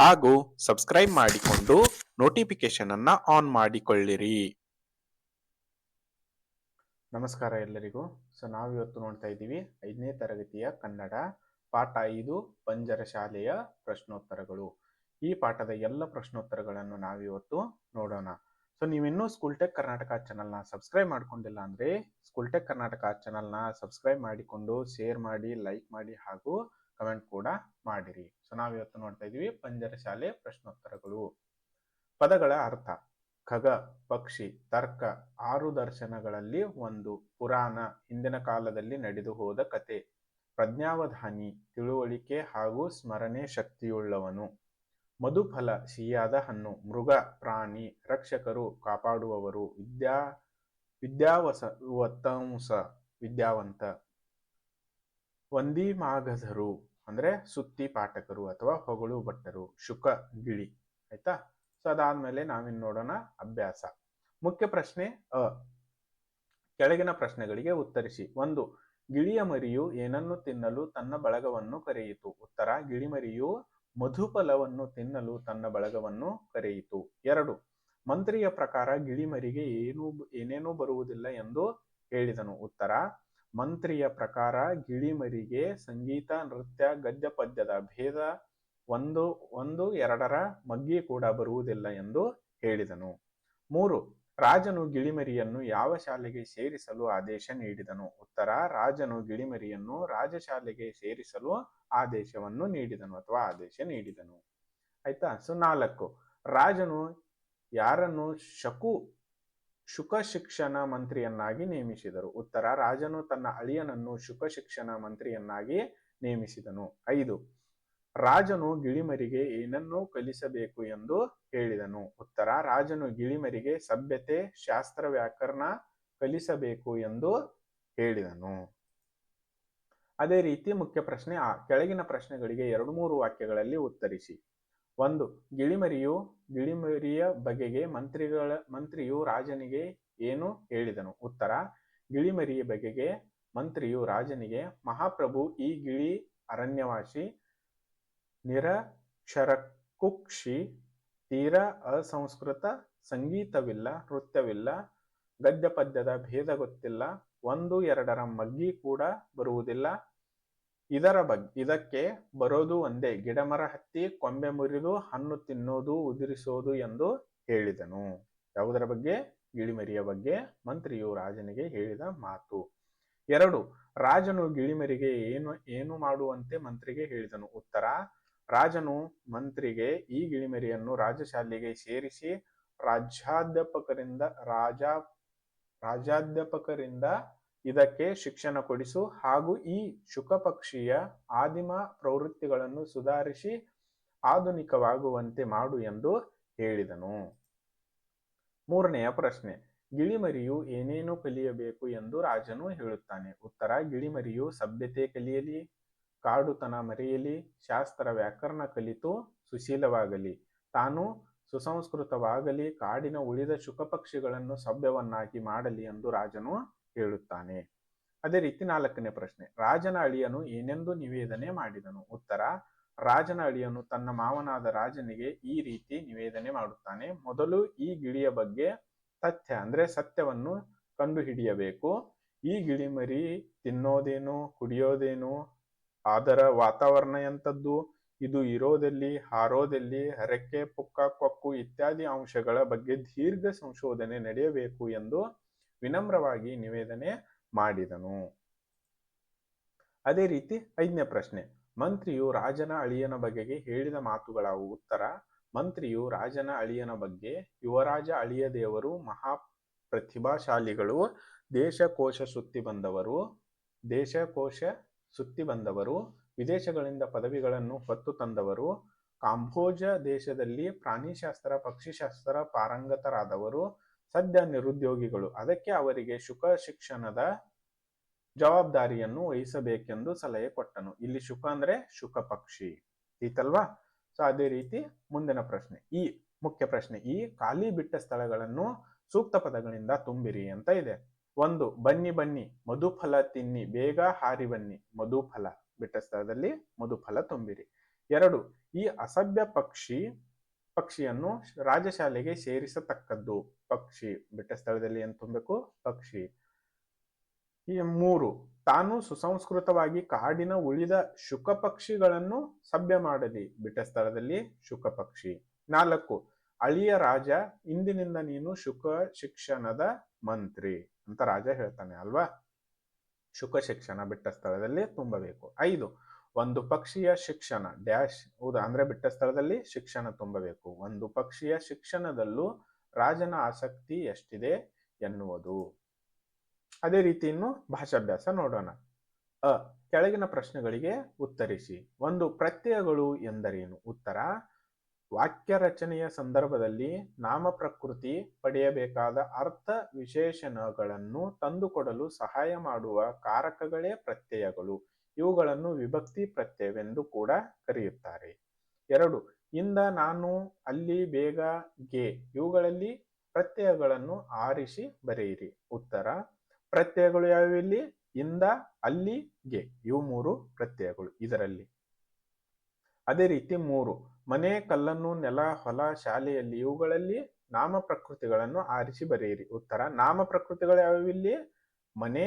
ಹಾಗೂ ಸಬ್ಸ್ಕ್ರೈಬ್ ಮಾಡಿಕೊಂಡು ನೋಟಿಫಿಕೇಶನ್ ಅನ್ನ ಆನ್ ಮಾಡಿಕೊಳ್ಳಿರಿ. ನಮಸ್ಕಾರ ಎಲ್ಲರಿಗೂ. ಸೊ ನಾವು ಇವತ್ತು ನೋಡ್ತಾ ಇದ್ದೀವಿ ಐದನೇ ತರಗತಿಯ ಕನ್ನಡ, ಪಾಠ ಐದು, ಪಂಜರ ಶಾಲೆಯ ಪ್ರಶ್ನೋತ್ತರಗಳು. ಈ ಪಾಠದ ಎಲ್ಲ ಪ್ರಶ್ನೋತ್ತರಗಳನ್ನು ನಾವಿವತ್ತು ನೋಡೋಣ. ಸೊ ನೀವಿನ್ನೂ ಸ್ಕೂಲ್ ಟೆಕ್ ಕರ್ನಾಟಕ ಚಾನಲ್ನ ಸಬ್ಸ್ಕ್ರೈಬ್ ಮಾಡ್ಕೊಂಡಿಲ್ಲ ಅಂದ್ರೆ ಸ್ಕೂಲ್ ಟೆಕ್ ಕರ್ನಾಟಕ ಚಾನಲ್ನ ಸಬ್ಸ್ಕ್ರೈಬ್ ಮಾಡಿಕೊಂಡು ಶೇರ್ ಮಾಡಿ ಲೈಕ್ ಮಾಡಿ ಹಾಗೂ ಕಮೆಂಟ್ ಕೂಡ ಮಾಡಿರಿ. ಸೊ ನಾವಿವತ್ತು ನೋಡ್ತಾ ಇದೀವಿ ಪಂಜರ ಶಾಲೆ ಪ್ರಶ್ನೋತ್ತರಗಳು. ಪದಗಳ ಅರ್ಥ. ಖಗ, ಪಕ್ಷಿ, ತರ್ಕ ಆರು ದರ್ಶನಗಳಲ್ಲಿ ಒಂದು. ಪುರಾಣ, ಹಿಂದಿನ ಕಾಲದಲ್ಲಿ ನಡೆದು ಹೋದ ಕತೆ. ಪ್ರಜ್ಞಾವಧಾನಿ, ತಿಳುವಳಿಕೆ ಹಾಗೂ ಸ್ಮರಣೆ ಶಕ್ತಿಯುಳ್ಳವನು. ಮಧುಫಲ, ಸಿಹಿಯಾದ ಹಣ್ಣು. ಮೃಗ, ಪ್ರಾಣಿ, ರಕ್ಷಕರು ಕಾಪಾಡುವವರು. ವಿದ್ಯಾ ವಿದ್ಯಾವಸ ವಿದ್ಯಾವಂತ. ವಂದಿಮಾಗಧರು. ಅಂದ್ರೆ ಸುತ್ತಿ ಪಾಠಕರು ಅಥವಾ ಹೊಗಳು ಭಟ್ಟರು, ಶುಕ ಗಿಳಿ, ಆಯ್ತಾ? ಸೊ ಅದಾದ್ಮೇಲೆ ನಾವಿನ್ ನೋಡೋಣ ಅಭ್ಯಾಸ. ಮುಖ್ಯ ಪ್ರಶ್ನೆ ಅ. ಕೆಳಗಿನ ಪ್ರಶ್ನೆಗಳಿಗೆ ಉತ್ತರಿಸಿ. ಒಂದು, ಗಿಳಿಯ ಮರಿಯು ಏನನ್ನು ತಿನ್ನಲು ತನ್ನ ಬಳಗವನ್ನು ಕರೆಯಿತು? ಉತ್ತರ ಗಿಳಿಮರಿಯು ಮಧುಫಲವನ್ನು ತಿನ್ನಲು ತನ್ನ ಬಳಗವನ್ನು ಕರೆಯಿತು. ಎರಡು, ಮಂತ್ರಿಯ ಪ್ರಕಾರ ಗಿಳಿಮರಿಗೆ ಏನು, ಏನೇನೂ ಬರುವುದಿಲ್ಲ ಎಂದು ಹೇಳಿದನು. ಉತ್ತರ ಮಂತ್ರಿಯ ಪ್ರಕಾರ ಗಿಳಿಮರಿಗೆ ಸಂಗೀತ, ನೃತ್ಯ, ಗದ್ಯ ಪದ್ಯದ ಭೇದ ಒಂದು ಒಂದು, ಎರಡರ ಮಗ್ಗಿ ಕೂಡ ಬರುವುದಿಲ್ಲ ಎಂದು ಹೇಳಿದನು. ಮೂರು, ರಾಜನು ಗಿಳಿಮರಿಯನ್ನು ಯಾವ ಶಾಲೆಗೆ ಸೇರಿಸಲು ಆದೇಶ ನೀಡಿದನು? ಉತ್ತರ, ರಾಜನು ಗಿಳಿಮರಿಯನ್ನು ರಾಜಶಾಲೆಗೆ ಸೇರಿಸಲು ಆದೇಶವನ್ನು ನೀಡಿದನು ಅಥವಾ ಆದೇಶ ನೀಡಿದನು. ಆಯ್ತಾ? ಸೊ ನಾಲ್ಕು, ರಾಜನು ಯಾರನ್ನು ಶಕು ಶುಕ ಶಿಕ್ಷಣ ಮಂತ್ರಿಯನ್ನಾಗಿ ನೇಮಿಸಿದರು. ಉತ್ತರ, ರಾಜನು ತನ್ನ ಅಳಿಯನನ್ನು ಶುಕ ಶಿಕ್ಷಣ ಮಂತ್ರಿಯನ್ನಾಗಿ ನೇಮಿಸಿದನು. ಐದು, ರಾಜನು ಗಿಳಿಮರಿಗೆ ಏನನ್ನು ಕಲಿಸಬೇಕು ಎಂದು ಹೇಳಿದನು. ಉತ್ತರ, ರಾಜನು ಗಿಳಿಮರಿಗೆ ಸಭ್ಯತೆ, ಶಾಸ್ತ್ರ ವ್ಯಾಕರಣ ಕಲಿಸಬೇಕು ಎಂದು ಹೇಳಿದನು. ಅದೇ ರೀತಿ ಮುಖ್ಯ ಪ್ರಶ್ನೆ ಆ, ಕೆಳಗಿನ ಪ್ರಶ್ನೆಗಳಿಗೆ ಎರಡು ಮೂರು ವಾಕ್ಯಗಳಲ್ಲಿ ಉತ್ತರಿಸಿ. ಒಂದು, ಗಿಳಿಮರಿಯು, ಗಿಳಿಮರಿಯ ಬಗೆಗೆ ಮಂತ್ರಿಗಳ, ಮಂತ್ರಿಯು ರಾಜನಿಗೆ ಏನು ಹೇಳಿದನು? ಉತ್ತರ, ಗಿಳಿಮರಿಯ ಬಗೆಗೆ ಮಂತ್ರಿಯು ರಾಜನಿಗೆ, ಮಹಾಪ್ರಭು, ಈ ಗಿಳಿ ಅರಣ್ಯವಾಸಿ, ನಿರಕ್ಷರಕುಕ್ಷಿ, ತೀರ ಅಸಂಸ್ಕೃತ ಸಂಗೀತವಿಲ್ಲ, ನೃತ್ಯವಿಲ್ಲ ಗದ್ಯ ಪದ್ಯದ ಭೇದ ಗೊತ್ತಿಲ್ಲ, ಒಂದು, ಎರಡರ ಮಗ್ಗಿ ಕೂಡ ಬರುವುದಿಲ್ಲ ಇದರ ಬಗ್ಗೆ ಇದಕ್ಕೆ ಬರೋದು ಒಂದೇ, ಗಿಡಮರ ಹತ್ತಿ ಕೊಂಬೆ ಮುರಿದು ಹಣ್ಣು ತಿನ್ನೋದು, ಉದುರಿಸೋದು ಎಂದು ಹೇಳಿದನು. ಯಾವುದರ ಬಗ್ಗೆ? ಗಿಳಿಮರಿಯ ಬಗ್ಗೆ. ಮಂತ್ರಿಯು ರಾಜನಿಗೆ ಹೇಳಿದ ಮಾತು. ಎರಡು, ರಾಜನು ಗಿಳಿಮರಿಗೆ ಏನು ಏನು ಮಾಡುವಂತೆ ಮಂತ್ರಿಗೆ ಹೇಳಿದನು. ಉತ್ತರ, ರಾಜನು ಮಂತ್ರಿಗೆ ಈ ಗಿಳಿಮರಿಯನ್ನು ರಾಜಶಾಲೆಗೆ ಸೇರಿಸಿ ರಾಜ್ಯಾಧ್ಯಾಪಕರಿಂದ, ರಾಜ, ರಾಜ್ಯಾಧ್ಯಾಪಕರಿಂದ ಇದಕ್ಕೆ ಶಿಕ್ಷಣ ಕೊಡಿಸು ಹಾಗೂ ಈ ಶುಕಪಕ್ಷಿಯ ಆದಿಮ ಪ್ರವೃತ್ತಿಗಳನ್ನು ಸುಧಾರಿಸಿ ಆಧುನಿಕವಾಗುವಂತೆ ಮಾಡು ಎಂದು ಹೇಳಿದನು. ಮೂರನೆಯ ಪ್ರಶ್ನೆ, ಗಿಳಿಮರಿಯು ಏನೇನು ಕಲಿಯಬೇಕು ಎಂದು ರಾಜನು ಹೇಳುತ್ತಾನೆ. ಉತ್ತರ, ಗಿಳಿಮರಿಯು ಸಭ್ಯತೆ ಕಲಿಯಲಿ, ಕಾಡುತನ ಮರೆಯಲಿ, ಶಾಸ್ತ್ರ ವ್ಯಾಕರಣ ಕಲಿತು ಸುಶೀಲವಾಗಲಿ, ತಾನು ಸುಸಂಸ್ಕೃತವಾಗಲಿ, ಕಾಡಿನ ಉಳಿದ ಶುಕಪಕ್ಷಿಗಳನ್ನು ಸಭ್ಯವನ್ನಾಗಿ ಮಾಡಲಿ ಎಂದು ರಾಜನು ಹೇಳುತ್ತಾನೆ ಅದೇ ರೀತಿ ನಾಲ್ಕನೇ ಪ್ರಶ್ನೆ. ರಾಜನ ಅಳಿಯನು ಏನೆಂದು ನಿವೇದನೆ ಮಾಡಿದನು? ಉತ್ತರ, ರಾಜನ ಅಳಿಯನು ತನ್ನ ಮಾವನಾದ ರಾಜನಿಗೆ ಈ ರೀತಿ ನಿವೇದನೆ ಮಾಡುತ್ತಾನೆ. ಮೊದಲು ಈ ಗಿಳಿಯ ಬಗ್ಗೆ ತಥ್ಯ, ಅಂದ್ರೆ ಸತ್ಯವನ್ನು ಕಂಡುಹಿಡಿಯಬೇಕು. ಈ ಗಿಳಿಮರಿ ತಿನ್ನೋದೇನು, ಕುಡಿಯೋದೇನು? ಅದರ ವಾತಾವರಣ ಎಂಥದ್ದು ಇದು ಇರೋದಲ್ಲಿ, ಹಾರೋದಲ್ಲಿ, ಹರಕೆ, ಪುಕ್ಕ, ಕೊಕ್ಕು ಇತ್ಯಾದಿ ಅಂಶಗಳ ಬಗ್ಗೆ ದೀರ್ಘ ಸಂಶೋಧನೆ ನಡೆಯಬೇಕು ಎಂದು ವಿನಮ್ರವಾಗಿ ನಿವೇದನೆ ಮಾಡಿದನು. ಅದೇ ರೀತಿ ಐದನೇ ಪ್ರಶ್ನೆ. ಮಂತ್ರಿಯು ರಾಜನ ಅಳಿಯನ ಬಗೆಗೆ ಹೇಳಿದ ಮಾತುಗಳ ಉತ್ತರ. ಮಂತ್ರಿಯು ರಾಜನ ಅಳಿಯನ ಬಗ್ಗೆ ಯುವರಾಜ ಅಳಿಯ ದೇವರು ಮಹಾ ಪ್ರತಿಭಾಶಾಲಿಗಳು ದೇಶಕೋಶ ಸುತ್ತಿ ಬಂದವರು, ದೇಶಕೋಶ ಸುತ್ತಿ ಬಂದವರು, ವಿದೇಶಗಳಿಂದ ಪದವಿಗಳನ್ನು ಹೊತ್ತು ತಂದವರು, ಕಾಂಬೋಜ ದೇಶದಲ್ಲಿ ಪ್ರಾಣಿಶಾಸ್ತ್ರ, ಪಕ್ಷಿಶಾಸ್ತ್ರ ಪಾರಂಗತರಾದವರು ಸದ್ಯ ನಿರುದ್ಯೋಗಿಗಳು. ಅದಕ್ಕೆ ಅವರಿಗೆ ಶುಕ ಶಿಕ್ಷಣದ ಜವಾಬ್ದಾರಿಯನ್ನು ವಹಿಸಬೇಕೆಂದು ಸಲಹೆ ಕೊಟ್ಟನು. ಇಲ್ಲಿ ಶುಕ ಅಂದ್ರೆ ಶುಕ ಪಕ್ಷಿ. ಈತಲ್ವಾ ಸೊ ಅದೇ ರೀತಿ ಮುಂದಿನ ಪ್ರಶ್ನೆ. ಈ ಮುಖ್ಯ ಪ್ರಶ್ನೆ, ಈ ಖಾಲಿ ಬಿಟ್ಟ ಸ್ಥಳಗಳನ್ನು ಸೂಕ್ತ ಪದಗಳಿಂದ ತುಂಬಿರಿ ಅಂತ ಇದೆ. ಒಂದು, ಬನ್ನಿ ಬನ್ನಿ, ಮಧುಫಲ ತಿನ್ನಿ, ಬೇಗ ಹಾರಿ ಬನ್ನಿ, ಮಧುಫಲ. ಬಿಟ್ಟ ಸ್ಥಳದಲ್ಲಿ ಮಧುಫಲ ತುಂಬಿರಿ. ಎರಡು, ಈ ಅಸಭ್ಯ ಪಕ್ಷಿ ಪಕ್ಷಿಯನ್ನು ರಾಜಶಾಲೆಗೆ ಸೇರಿಸತಕ್ಕದ್ದು ಪಕ್ಷಿ. ಬಿಟ್ಟ ಸ್ಥಳದಲ್ಲಿ ಏನು ತುಂಬಬೇಕು? ಪಕ್ಷಿ. ಈ ಮೂರು, ತಾನು ಸುಸಂಸ್ಕೃತವಾಗಿ ಕಾಡಿನ ಉಳಿದ ಶುಕ ಪಕ್ಷಿಗಳನ್ನು ಸಭ್ಯ ಮಾಡಲಿ. ಬಿಟ್ಟ ಸ್ಥಳದಲ್ಲಿ ಶುಕ ಪಕ್ಷಿ. ನಾಲ್ಕು, ಅಳಿಯ ರಾಜ, ಇಂದಿನಿಂದ ನೀನು ಶುಕ ಶಿಕ್ಷಣದ ಮಂತ್ರಿ ಅಂತ ರಾಜ ಹೇಳ್ತಾನೆ ಅಲ್ವಾ? ಶುಕ ಶಿಕ್ಷಣ ಬಿಟ್ಟ ಸ್ಥಳದಲ್ಲಿ ತುಂಬಬೇಕು. ಐದು ಒಂದು ಪಕ್ಷೀಯ ಶಿಕ್ಷಣ, ಡ್ಯಾಶ್ ಹೌದಾ? ಅಂದ್ರೆ ಬಿಟ್ಟ ಸ್ಥಳದಲ್ಲಿ ಶಿಕ್ಷಣ ತುಂಬಬೇಕು. ಒಂದು ಪಕ್ಷೀಯ ಶಿಕ್ಷಣದಲ್ಲೂ ರಾಜನ ಆಸಕ್ತಿ ಎಷ್ಟಿದೆ ಎನ್ನುವುದು. ಅದೇ ರೀತಿ ಇನ್ನು ಭಾಷಾಭ್ಯಾಸ ನೋಡೋಣ. ಅ, ಕೆಳಗಿನ ಪ್ರಶ್ನೆಗಳಿಗೆ ಉತ್ತರಿಸಿ. ಒಂದು ಪ್ರತ್ಯಯಗಳು ಎಂದರೇನು? ಉತ್ತರ, ವಾಕ್ಯ ರಚನೆಯ ಸಂದರ್ಭದಲ್ಲಿ ನಾಮ ಪ್ರಕೃತಿ ಪಡೆಯಬೇಕಾದ ಅರ್ಥ ವಿಶೇಷಣಗಳನ್ನು ತಂದುಕೊಡಲು ಸಹಾಯ ಮಾಡುವ ಕಾರಕಗಳೇ ಪ್ರತ್ಯಯಗಳು. ಇವುಗಳನ್ನು ವಿಭಕ್ತಿ ಪ್ರತ್ಯಯವೆಂದು ಕೂಡ ಕರೆಯುತ್ತಾರೆ. ಎರಡು, ಇಂದ ನಾನು, ಅಲ್ಲಿ, ಬೇಗ, ಗೆ, ಇವುಗಳಲ್ಲಿ ಪ್ರತ್ಯಯಗಳನ್ನು ಆರಿಸಿ ಬರೆಯಿರಿ. ಉತ್ತರ, ಪ್ರತ್ಯಯಗಳು ಯಾವಿಲ್ಲಿ ಇಂದ, ಅಲ್ಲಿ, ಗೆ, ಇವು ಮೂರು ಪ್ರತ್ಯಯಗಳು ಇದರಲ್ಲಿ. ಅದೇ ರೀತಿ ಮೂರು, ಮನೆ, ಕಲ್ಲನ್ನು, ನೆಲ, ಹೊಲ, ಶಾಲೆಯಲ್ಲಿ ಇವುಗಳಲ್ಲಿ ನಾಮ ಪ್ರಕೃತಿಗಳನ್ನು ಆರಿಸಿ ಬರೆಯಿರಿ. ಉತ್ತರ ನಾಮ ಪ್ರಕೃತಿಗಳು ಯಾವಿಲ್ಲಿ ಮನೆ,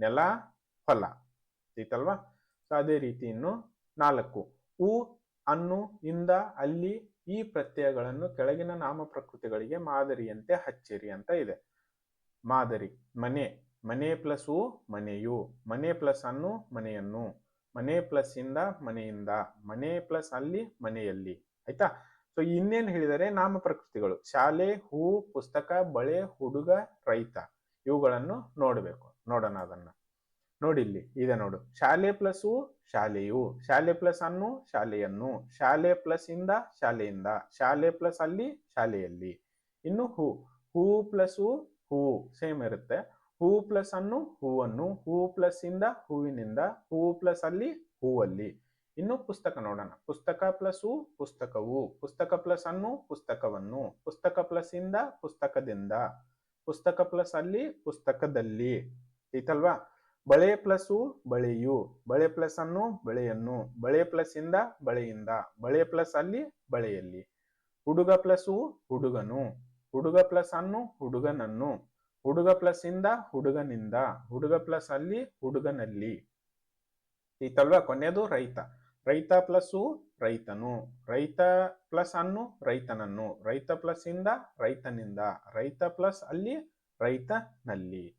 ನೆಲ, ಹೊಲ. ಐತಲ್ವಾ ಸೊ ಅದೇ ರೀತಿ ಇನ್ನು ನಾಲ್ಕು. ಉ ಅನ್ನು, ಇಂದ, ಅಲ್ಲಿ ಈ ಪ್ರತ್ಯಯಗಳನ್ನು ಕೆಳಗಿನ ನಾಮ ಪ್ರಕೃತಿಗಳಿಗೆ ಮಾದರಿಯಂತೆ ಹಚ್ಚಿರಿ ಅಂತ ಇದೆ. ಮಾದರಿ, ಮನೆ. ಮನೆ ಪ್ಲಸ್ ಉ ಮನೆಯು. ಮನೆ ಪ್ಲಸ್ ಅನ್ನು, ಮನೆಯನ್ನು. ಮನೆ ಪ್ಲಸ್ ಇಂದ, ಮನೆಯಿಂದ. ಮನೆ ಪ್ಲಸ್ ಅಲ್ಲಿ, ಮನೆಯಲ್ಲಿ. ಆಯ್ತಾ? ಸೊ ಇನ್ನೇನು ಹೇಳಿದರೆ ನಾಮ ಪ್ರಕೃತಿಗಳು ಶಾಲೆ, ಹೂ, ಪುಸ್ತಕ, ಬಳೆ, ಹುಡುಗ, ರೈತ. ಇವುಗಳನ್ನು ನೋಡಬೇಕು. ನೋಡೋಣ ಅದನ್ನ. ನೋಡಿಲ್ಲಿ ಇದೆ ನೋಡು. ಶಾಲೆ ಪ್ಲಸ್ ಶಾಲೆಯು. ಶಾಲೆ ಪ್ಲಸ್ ಅನ್ನು, ಶಾಲೆಯನ್ನು. ಶಾಲೆ ಪ್ಲಸ್ ಇಂದ, ಶಾಲೆಯಿಂದ. ಶಾಲೆ ಪ್ಲಸ್ ಅಲ್ಲಿ, ಶಾಲೆಯಲ್ಲಿ. ಇನ್ನು ಹೂ. ಹೂ ಪ್ಲಸ್ ಹೂ. ಸೇಮ್ ಇರುತ್ತೆ. ಹೂ ಪ್ಲಸ್ ಅನ್ನು, ಹೂವನ್ನು. ಹೂ ಪ್ಲಸ್ ಇಂದ, ಹೂವಿನಿಂದ. ಹೂ ಪ್ಲಸ್ ಅಲ್ಲಿ, ಹೂವಲ್ಲಿ. ಇನ್ನು ಪುಸ್ತಕ ನೋಡೋಣ. ಪುಸ್ತಕ ಪ್ಲಸ್ ಪುಸ್ತಕವು. ಪುಸ್ತಕ ಪ್ಲಸ್ ಅನ್ನು, ಪುಸ್ತಕವನ್ನು. ಪುಸ್ತಕ ಪ್ಲಸ್ ಇಂದ, ಪುಸ್ತಕದಿಂದ. ಪುಸ್ತಕ ಪ್ಲಸ್ ಅಲ್ಲಿ, ಪುಸ್ತಕದಲ್ಲಿ. ಐತಲ್ವಾ? ಬಳೆ ಪ್ಲಸ್ಸು ಬಳೆಯು. ಬಳೆ ಪ್ಲಸ್ ಅನ್ನು ಬಳೆಯನ್ನು. ಬಳೆ ಪ್ಲಸ್ ಇಂದ ಬಳೆಯಿಂದ. ಬಳೆ ಪ್ಲಸ್ ಅಲ್ಲಿ, ಬಳೆಯಲ್ಲಿ. ಹುಡುಗ ಪ್ಲಸ್ಸು ಹುಡುಗನು. ಹುಡುಗ ಪ್ಲಸ್ ಅನ್ನು ಹುಡುಗನನ್ನು. ಹುಡುಗ ಪ್ಲಸ್ ಇಂದ ಹುಡುಗನಿಂದ. ಹುಡುಗ ಪ್ಲಸ್ ಅಲ್ಲಿ, ಹುಡುಗನಲ್ಲಿ. ಈತಲ್ವಾ ಕೊನೆಯದು ರೈತ. ರೈತ ಪ್ಲಸ್ ರೈತನು. ರೈತ ಪ್ಲಸ್ ಅನ್ನು ರೈತನನ್ನು. ರೈತ ಪ್ಲಸ್ ಇಂದ ರೈತನಿಂದ. ರೈತ ಪ್ಲಸ್ ಅಲ್ಲಿ, ರೈತನಲ್ಲಿ.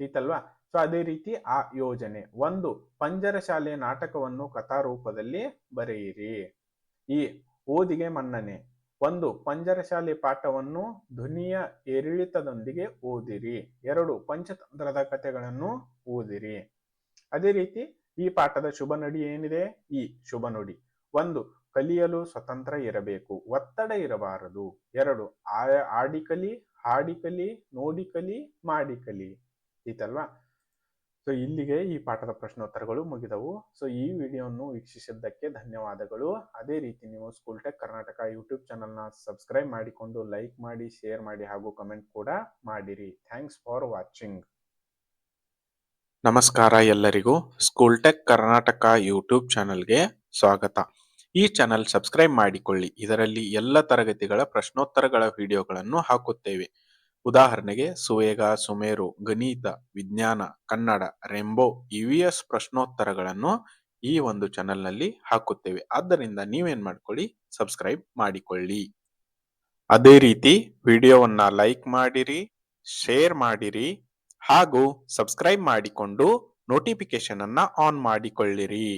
ಈತಲ್ವಾ ಸೊ ಅದೇ ರೀತಿ ಆ ಯೋಜನೆ. ಒಂದು ಪಂಜರ ಶಾಲೆ ನಾಟಕವನ್ನು ಕಥಾರೂಪದಲ್ಲಿ ಬರೆಯಿರಿ. ಈ ಓದಿಗೆ ಮನ್ನಣೆ. ಒಂದು ಪಂಜರಶಾಲೆ ಪಾಠವನ್ನು ಧ್ವನಿಯ ಏರಿಳಿತದೊಂದಿಗೆ ಓದಿರಿ. ಎರಡು ಪಂಚತಂತ್ರದ ಕಥೆಗಳನ್ನು ಓದಿರಿ. ಅದೇ ರೀತಿ ಈ ಪಾಠದ ಶುಭ ನುಡಿ ಏನಿದೆ? ಈ ಶುಭ ನುಡಿ. ಒಂದು, ಕಲಿಯಲು ಸ್ವತಂತ್ರ ಇರಬೇಕು. ಒತ್ತಡ ಇರಬಾರದು. ಎರಡು ಆಡಿಕಲಿ, ಹಾಡಿಕಲಿ, ನೋಡಿಕಲಿ, ಮಾಡಿಕಲಿ. ಈತಲ್ವಾ ಸೊ ಇಲ್ಲಿಗೆ ಈ ಪಾಠದ ಪ್ರಶ್ನೋತ್ತರಗಳು ಮುಗಿದವು. ಸೊ ಈ ವಿಡಿಯೋವನ್ನು ವೀಕ್ಷಿಸಿದ್ದಕ್ಕೆ ಧನ್ಯವಾದಗಳು. ಅದೇ ರೀತಿ ನೀವು ಸ್ಕೂಲ್ ಟೆಕ್ ಕರ್ನಾಟಕ ಯೂಟ್ಯೂಬ್ ಚಾನಲ್ನ ಸಬ್ಸ್ಕ್ರೈಬ್ ಮಾಡಿಕೊಂಡು ಲೈಕ್ ಮಾಡಿ ಶೇರ್ ಮಾಡಿ ಹಾಗೂ ಕಮೆಂಟ್ ಕೂಡ ಮಾಡಿರಿ. ಥ್ಯಾಂಕ್ಸ್ ಫಾರ್ ವಾಚಿಂಗ್ ನಮಸ್ಕಾರ ಎಲ್ಲರಿಗೂ. ಸ್ಕೂಲ್ ಟೆಕ್ ಕರ್ನಾಟಕ ಯೂಟ್ಯೂಬ್ ಚಾನಲ್ಗೆ ಸ್ವಾಗತ. ಈ ಚಾನಲ್ ಸಬ್ಸ್ಕ್ರೈಬ್ ಮಾಡಿಕೊಳ್ಳಿ. ಇದರಲ್ಲಿ ಎಲ್ಲ ತರಗತಿಗಳ ಪ್ರಶ್ನೋತ್ತರಗಳ ವಿಡಿಯೋಗಳನ್ನು ಹಾಕುತ್ತೇವೆ. ಉದಾಹರಣೆಗೆ ಸುವೇಗ, ಸುಮೇರು, ಗಣಿತ, ವಿಜ್ಞಾನ, ಕನ್ನಡ, ರೆಂಬೋ ಇವಿಎಸ್ ಪ್ರಶ್ನೋತ್ತರಗಳನ್ನು ಈ ಒಂದು ಚಾನೆಲ್ನಲ್ಲಿ ಹಾಕುತ್ತೇವೆ. ಆದ್ದರಿಂದ ನೀವೇನ್ ಮಾಡ್ಕೊಳ್ಳಿ? ಸಬ್ಸ್ಕ್ರೈಬ್ ಮಾಡಿಕೊಳ್ಳಿ. ಅದೇ ರೀತಿ ವಿಡಿಯೋವನ್ನ ಲೈಕ್ ಮಾಡಿರಿ ಶೇರ್ ಮಾಡಿರಿ, ಹಾಗೂ ಸಬ್ಸ್ಕ್ರೈಬ್ ಮಾಡಿಕೊಂಡು ನೋಟಿಫಿಕೇಶನ್ ಅನ್ನ ಆನ್ ಮಾಡಿಕೊಳ್ಳಿರಿ.